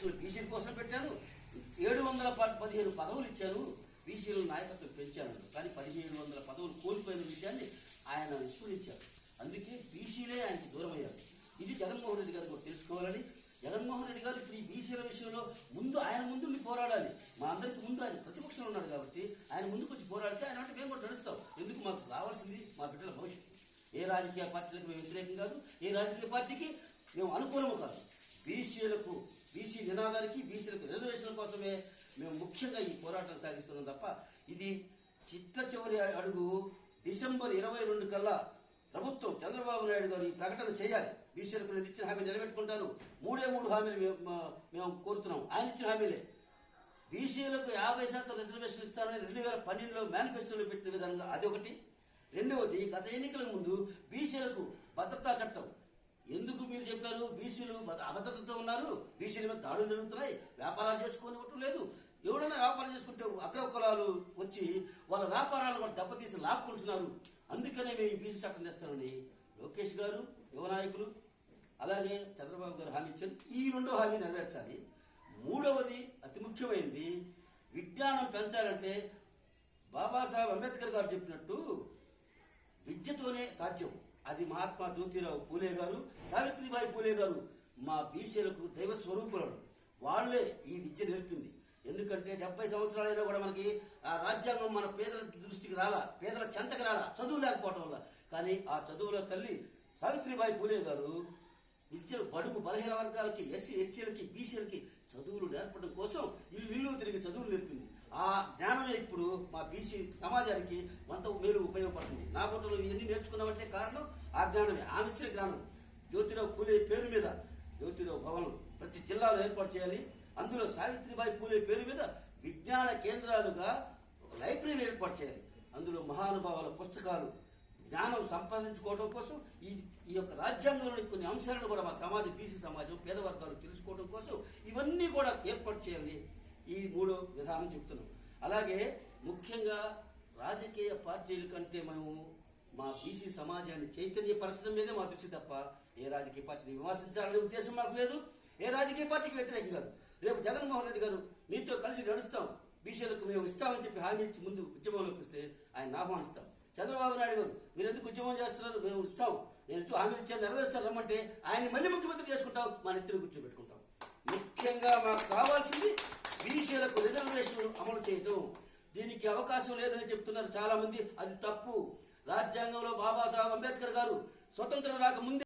రిజర్వేషన్లు బీసీల కోసం పెట్టారు. ఏడు వందల పదిహేను పదవులు ఇచ్చారు. బీసీల నాయకత్వం పెంచాను కానీ పదిహేను వందల పదవులు కోల్పోయిన విషయాన్ని ఆయన విస్మరించారు. అందుకే బీసీలే ఆయనకి దూరం అయ్యారు ఇది జగన్మోహన్ రెడ్డి గారు కూడా తెలుసుకోవాలని. జగన్మోహన్ రెడ్డి గారు ఇప్పుడు ఈ బీసీల విషయంలో ముందు ఆయన ముందు పోరాడాలి. మా అందరికి ముందు ఆయన ప్రతిపక్షంలో ఉన్నాడు కాబట్టి ఆయన ముందుకు వచ్చి పోరాడితే ఆయన అంటే మేము కూడా నడుస్తాం. ఎందుకు మాకు కావాల్సింది మా బిడ్డల భవిష్యత్తు. ఏ రాజకీయ పార్టీలకు మేము వ్యతిరేకం కాదు. ఏ రాజకీయ పార్టీకి మేము అనుకూలము కాదు. బీసీలకు బీసీ నినాదానికి బీసీలకు రిజర్వేషన్ల కోసమే మేము ముఖ్యంగా ఈ పోరాటం సాగిస్తున్నాం తప్ప ఇది చిట్ట చివరి అడుగు డిసెంబర్ ఇరవై రెండు కల్లా ప్రభుత్వం చంద్రబాబు నాయుడు గారు ఈ ప్రకటన చేయాలి. బీసీలకు నేను ఇచ్చిన హామీ నిలబెట్టుకుంటాను. మూడే మూడు హామీలు మేము మేము కోరుతున్నాం. ఆయన ఇచ్చిన హామీలే. బీసీలకు యాభై శాతం రిజర్వేషన్ ఇస్తారని రెండు వేల పన్నెండులో మేనిఫెస్టోలో పెట్టిన విధంగా అదొకటి. రెండవది గత ఎన్నికల ముందు బీసీలకు భద్రతా చట్టం చెప్పారు? బీసీలు భద్ర- అభద్రతతో ఉన్నారు. బీసీల మీద దాడులు జరుగుతున్నాయి. వ్యాపారాలు చేసుకోనివ్వటం లేదు. ఎవడైనా వ్యాపారం చేసుకుంటే అగ్రకులాలు వచ్చి వాళ్ళ వ్యాపారాలు కూడా దెబ్బతీసి లాక్కుంటున్నారు. అందుకనే మేము ఈ బీసీ చట్టం తెస్తానని లోకేష్ గారు యువ నాయకులు అలాగే చంద్రబాబు గారు హామీ ఇచ్చారు. ఈ రెండో హామీ నెరవేర్చాలి. మూడవది అతి ముఖ్యమైనది. విజ్ఞానం పెంచాలంటే బాబాసాహెబ్ అంబేద్కర్ గారు చెప్పినట్టు విద్యతోనే సాధ్యం. అది మహాత్మా జ్యోతిరావు పూలే గారు సావిత్రిబాయి పూలే గారు మా బీసీలకు దైవ స్వరూపులను. వాళ్ళే ఈ విద్య నేర్పింది. ఎందుకంటే డెబ్బై సంవత్సరాలైనా కూడా మనకి ఆ రాజ్యాంగం మన పేదల దృష్టికి రాలా పేదల చెంతకి రాలా చదువు లేకపోవటం వల్ల. కానీ ఆ చదువుల తల్లి సావిత్రిబాయి పూలే గారు విద్యలు బడుగు బలహీన వర్గాలకి ఎస్సీ ఎస్టీలకి బీసీలకి చదువులు నేర్పడం కోసం ఇల్లు తిరిగి చదువులు నేర్పింది. ఆ జ్ఞానమే ఇప్పుడు మా బీసీ సమాజానికి కొంత మేలు ఉపయోగపడుతుంది. నా బొట్టలు ఇవన్నీ నేర్చుకున్నామంటే కారణం ఆ జ్ఞానమే. ఆమె ఇచ్చిన జ్ఞానం. జ్యోతిరావు పూలే పేరు మీద జ్యోతిరావు భవనం ప్రతి జిల్లాలో ఏర్పాటు చేయాలి. అందులో సావిత్రిబాయి పూలే పేరు మీద విజ్ఞాన కేంద్రాలుగా ఒక లైబ్రరీలు ఏర్పాటు చేయాలి. అందులో మహానుభావుల పుస్తకాలు జ్ఞానం సంపాదించుకోవడం కోసం ఈ ఈ యొక్క రాజ్యాంగంలోని కొన్ని అంశాలను కూడా మా సమాజం బీసీ సమాజం పేద వర్గాలు తెలుసుకోవడం కోసం ఇవన్నీ కూడా ఏర్పాటు చేయాలి. ఈ మూడో విధానం చెప్తున్నాం. అలాగే ముఖ్యంగా రాజకీయ పార్టీల కంటే మేము మా బీసీ సమాజాన్ని చైతన్యపరచడం మీదే మా దృష్టి తప్ప ఏ రాజకీయ పార్టీని విమర్శించాలనే ఉద్దేశం మాకు లేదు. ఏ రాజకీయ పార్టీకి వ్యతిరేకం కాదు. రేపు జగన్మోహన్ రెడ్డి గారు మీతో కలిసి నడుస్తాం. బీసీలకు మేము ఇస్తామని చెప్పి హామీ ఇచ్చి ముందు ఉద్యమంలోకి వస్తే ఆయన ఆహ్వానిస్తాం చంద్రబాబు నాయుడు గారు మీరు ఎందుకు ఉద్యమం చేస్తున్నారు? మేము ఇస్తాం. నేను హామీ ఇచ్చాను నెరవేరుస్తాను రమ్మంటే ఆయన్ని మళ్ళీ ముఖ్యమంత్రి చేసుకుంటాం. మన ఇద్దరు కూర్చోబెట్టుకుంటాం. ముఖ్యంగా మాకు కావాల్సింది బీసీలకు రిజర్వేషన్లు అమలు చేయటం. దీనికి అవకాశం లేదని చెప్తున్నారు చాలా మంది అది తప్పు. రాజ్యాంగంలో బాబాసాహెబ్ అంబేద్కర్ గారు స్వతంత్రం రాక ముందే